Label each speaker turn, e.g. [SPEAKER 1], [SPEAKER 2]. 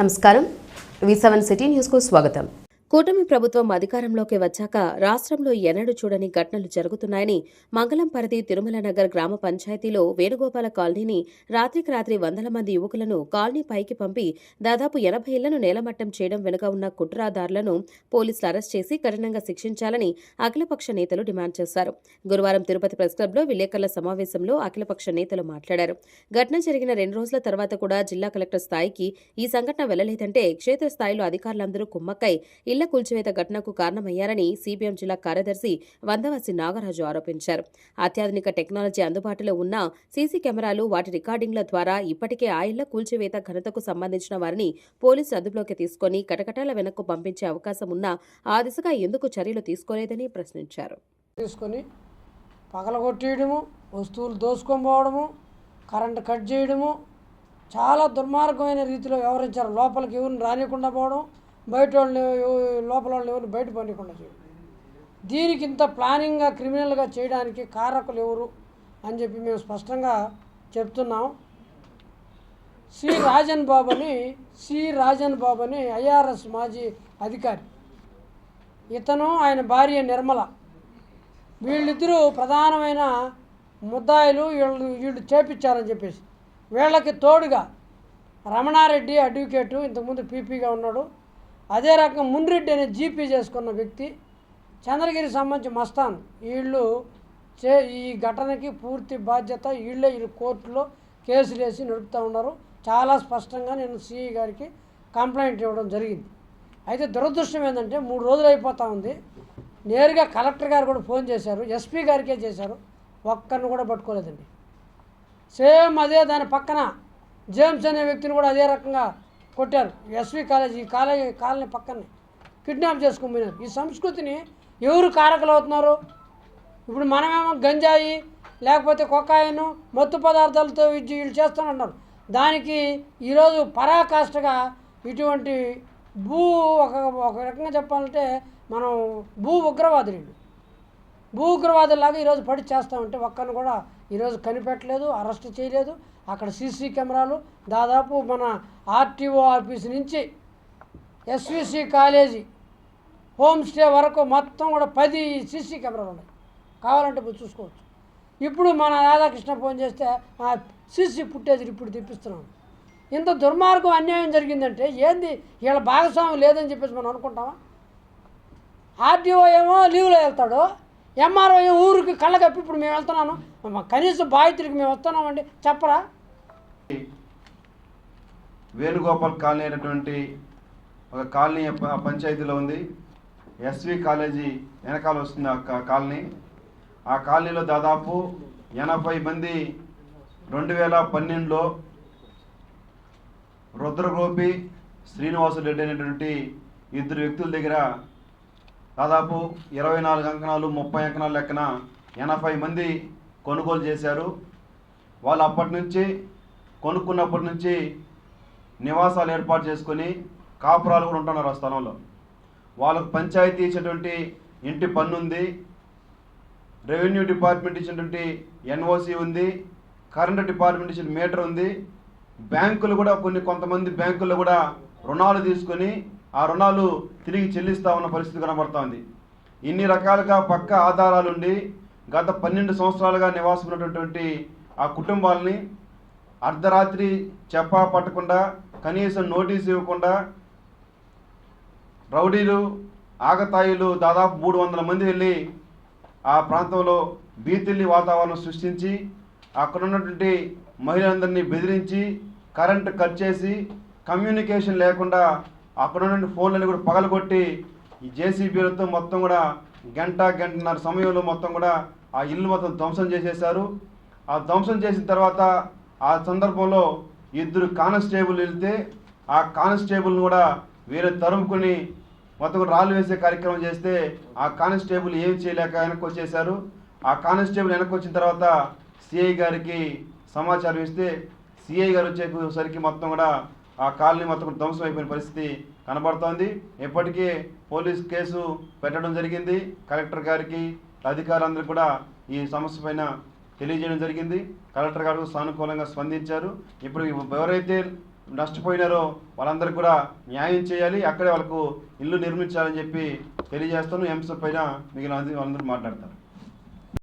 [SPEAKER 1] నమస్కారం. వి seven city న్యూస్కు స్వాగతం.
[SPEAKER 2] కూటమి ప్రభుత్వం అధికారంలోకి వచ్చాక రాష్ట్రంలో ఎన్నడూ చూడని ఘటనలు జరుగుతున్నాయని మంగళం పరిధి తిరుమల నగర్ గ్రామ పంచాయతీలో వేణుగోపాల కాలనీని రాత్రికి రాత్రి వందల మంది యువకులను కాలనీ పైకి పంపి దాదాపు ఎనభై ఇళ్ళను నేలమట్టం చేయడం వెనుక ఉన్న కుట్రాదారులను పోలీసులు అరెస్ట్ చేసి కఠినంగా శిక్షించాలని అఖిలపక్ష నేతలు డిమాండ్ చేశారు. గురువారం తిరుపతి ప్రెస్ క్లబ్లో విలేకరుల సమావేశంలో అఖిలపక్ష నేతలు మాట్లాడారు. ఘటన జరిగిన రెండు రోజుల తర్వాత కూడా జిల్లా కలెక్టర్ స్థాయికి ఈ సంఘటన వెళ్ళలేదంటే క్షేత్రస్థాయిలో అధికారులందరూ కుమ్మక్కై ఇళ్ళ కూల్చివేత ఘటనకు కారణమయ్యారని సిపిఎం జిల్లా కార్యదర్శి వందవసి నాగరాజు ఆరోపించారు. అత్యాధునిక టెక్నాలజీ అందుబాటులో ఉన్న సీసీ కెమెరాలు వాటి రికార్డింగ్ల ద్వారా ఇప్పటికే ఆ ఇళ్ళ కూల్చివేత ఘనతకు సంబంధించిన వారిని పోలీసులు అదుపులోకి తీసుకుని కటకటాల వెనక్కు పంపించే అవకాశం ఉన్నా ఆ దిశగా ఎందుకు చర్యలు తీసుకోలేదని ప్రశ్నించారు.
[SPEAKER 3] తీసుకొని పగలగొట్టేయడము వస్తువులు దోసుకొని పోవడము కరెంటు కట్ చేయడము చాలా దుర్మార్గమైన రీతిలో వ్యవహరించారు. లోపలికి ఎవరిని రానియకుండా పోవడం బయట వాళ్ళని లోపల వాళ్ళని ఎవరిని బయట పండికుండా చేయడం దీనికి ఇంత ప్లానింగ్గా క్రిమినల్గా చేయడానికి కారకులు ఎవరు అని చెప్పి మేము స్పష్టంగా చెప్తున్నాం. సి. రాజన్ బాబు అని సి. రాజన్ బాబు అని ఐఆర్ఎస్ మాజీ అధికారి. ఇతను ఆయన భార్య నిర్మల. వీళ్ళిద్దరూ ప్రధానమైన ముద్దాయిలు వీళ్ళు వీళ్ళు చేపించారని చెప్పేసి. వీళ్ళకి తోడుగా రమణారెడ్డి అడ్వకేటు ఇంతకుముందు పీపీగా ఉన్నాడు. అదే రకంగా మున్రెడ్డి అనే జీపీ చేసుకున్న వ్యక్తి చంద్రగిరి సంబంధించి మస్తాన్. వీళ్ళు చే ఈ ఘటనకి పూర్తి బాధ్యత వీళ్ళే వీళ్ళు కోర్టులో కేసులు వేసి నడుపుతూ ఉన్నారు. చాలా స్పష్టంగా నేను సిఈ గారికి కంప్లైంట్ ఇవ్వడం జరిగింది. అయితే దురదృష్టం ఏంటంటే మూడు రోజులు అయిపోతూ ఉంది. నేరుగా కలెక్టర్ గారు కూడా ఫోన్ చేశారు. ఎస్పీ గారికే చేశారు. ఒక్కరిని కూడా పట్టుకోలేదండి. సేమ్ అదే దాని పక్కన జేమ్స్ అనే వ్యక్తిని కూడా అదే రకంగా కొట్టారు. ఎస్వి కాలేజ్ ఈ కాలేజ్ కాలనీ పక్కనే. కిడ్నాప్ చేసుకుని పోయినారు. ఈ సంస్కృతిని ఎవరు కారకులు అవుతున్నారు ఇప్పుడు మనమేమో గంజాయి లేకపోతే కొక్కాయను మత్తు పదార్థాలతో ఇది వీళ్ళు చేస్తానంటారు దానికి ఈరోజు పరాకాష్ఠగా ఇటువంటి భూ ఒక ఒక రకంగా చెప్పాలంటే మనం భూ ఉగ్రవాదులు భూ ఉగ్రవాదులాగా ఈరోజు పడి చేస్తామంటే ఒక్కరిని కూడా ఈరోజు కనిపెట్టలేదు అరెస్ట్ చేయలేదు. అక్కడ సీసీ కెమెరాలు. దాదాపు మన ఆర్టీఓ ఆఫీస్ నుంచి ఎస్విసి కాలేజీ హోమ్ స్టే వరకు మొత్తం కూడా పది సీసీ కెమెరాలు ఉన్నాయి. కావాలంటే మీరు చూసుకోవచ్చు. ఇప్పుడు మన రాధాకృష్ణ ఫోన్ చేస్తే ఆ సీసీ ఫుటేజ్ ఇప్పుడు తెప్పిస్తున్నాం. ఇంత దుర్మార్గం అన్యాయం జరిగిందంటే ఏంది? వీళ్ళ భాగస్వామ్యం లేదని చెప్పేసి మనం అనుకుంటామా? ఆర్టీఓ ఏమో లీవ్లో వెళ్తాడు. ఎంఆర్ఓ ఊరికి కళ్ళకప్పి ఇప్పుడు మేము వెళ్తున్నాను. కనీసం బాధితులకి మేము వస్తున్నామండి. చెప్పరా?
[SPEAKER 4] వేణుగోపాల్ కాలనీ అనేటువంటి ఒక కాలనీ పంచాయతీలో ఉంది. ఎస్వి కాలేజీ వెనకాల వస్తుంది ఆ కాలనీ. ఆ కాలనీలో దాదాపు ఎనభై మంది రెండు వేల పన్నెండులో రుద్రగోపి శ్రీనివాసు రెడ్డి అనేటువంటి ఇద్దరు వ్యక్తుల దగ్గర దాదాపు ఇరవై నాలుగు అంకణాలు ముప్పై అంకణాలు లెక్కన ఎనభై మంది కొనుగోలు చేశారు. వాళ్ళు అప్పటి నుంచి కొనుక్కున్నప్పటి నుంచి నివాసాలు ఏర్పాటు చేసుకొని కాపురాలు కూడా ఉంటున్నారు ఆ స్థలంలో. వాళ్ళకు పంచాయతీ ఇచ్చేటువంటి ఇంటి పన్ను ఉంది. రెవెన్యూ డిపార్ట్మెంట్ ఇచ్చినటువంటి ఎన్ఓసి ఉంది. కరెంట్ డిపార్ట్మెంట్ ఇచ్చిన మీటర్ ఉంది. బ్యాంకులు కూడా కొన్ని కొంతమంది బ్యాంకుల్లో కూడా రుణాలు తీసుకొని ఆ రుణాలు తిరిగి చెల్లిస్తా ఉన్న పరిస్థితి కనబడుతోంది. ఇన్ని రకాలుగా పక్క ఆధారాలుండి గత పన్నెండు సంవత్సరాలుగా నివాసం ఉన్నటువంటి ఆ కుటుంబాలని అర్ధరాత్రి చెప్పా పట్టకుండా కనీసం నోటీస్ ఇవ్వకుండా రౌడీలు ఆగతాయిలు దాదాపు మూడు వందల మంది వెళ్ళి ఆ ప్రాంతంలో బీతిల్లి వాతావరణం సృష్టించి అక్కడ ఉన్నటువంటి మహిళలందరినీ బెదిరించి కరెంటు కట్ చేసి కమ్యూనికేషన్ లేకుండా అక్కడ ఉన్న ఫోన్లని కూడా పగలగొట్టి ఈ జేసీబీలతో మొత్తం కూడా గంట గంటన్నర సమయంలో మొత్తం కూడా ఆ ఇల్లు మొత్తం ధ్వంసం చేసేశారు. ఆ ధ్వంసం చేసిన తర్వాత ఆ సందర్భంలో ఇద్దరు కానిస్టేబుల్ వెళ్తే ఆ కానిస్టేబుల్ని కూడా వేరే తరుముకొని మొత్తం రాళ్ళు వేసే కార్యక్రమం చేస్తే ఆ కానిస్టేబుల్ ఏమి చేయలేక వెనక్కి వచ్చేసారు ఆ కానిస్టేబుల్ వెనక్కి వచ్చిన తర్వాత సిఐ గారికి సమాచారం ఇస్తే సిఐ గారు వచ్చేసరికి మొత్తం కూడా ఆ కాలనీ మొత్తం ధ్వంసం అయిపోయిన పరిస్థితి కనబడుతోంది. ఇప్పటికే పోలీస్ కేసు పెట్టడం జరిగింది. కలెక్టర్ గారికి అధికారులందరూ కూడా ఈ సమస్య పైన తెలియజేయడం జరిగింది. కలెక్టర్ గారు సానుకూలంగా స్పందించారు. ఇప్పుడు ఎవరైతే నష్టపోయినారో వాళ్ళందరికీ కూడా న్యాయం చేయాలి. అక్కడే వాళ్ళకు ఇల్లు నిర్మించాలని చెప్పి తెలియజేస్తాను. ఈ అంశం పైన మిగిలిన వాళ్ళందరూ మాట్లాడతారు.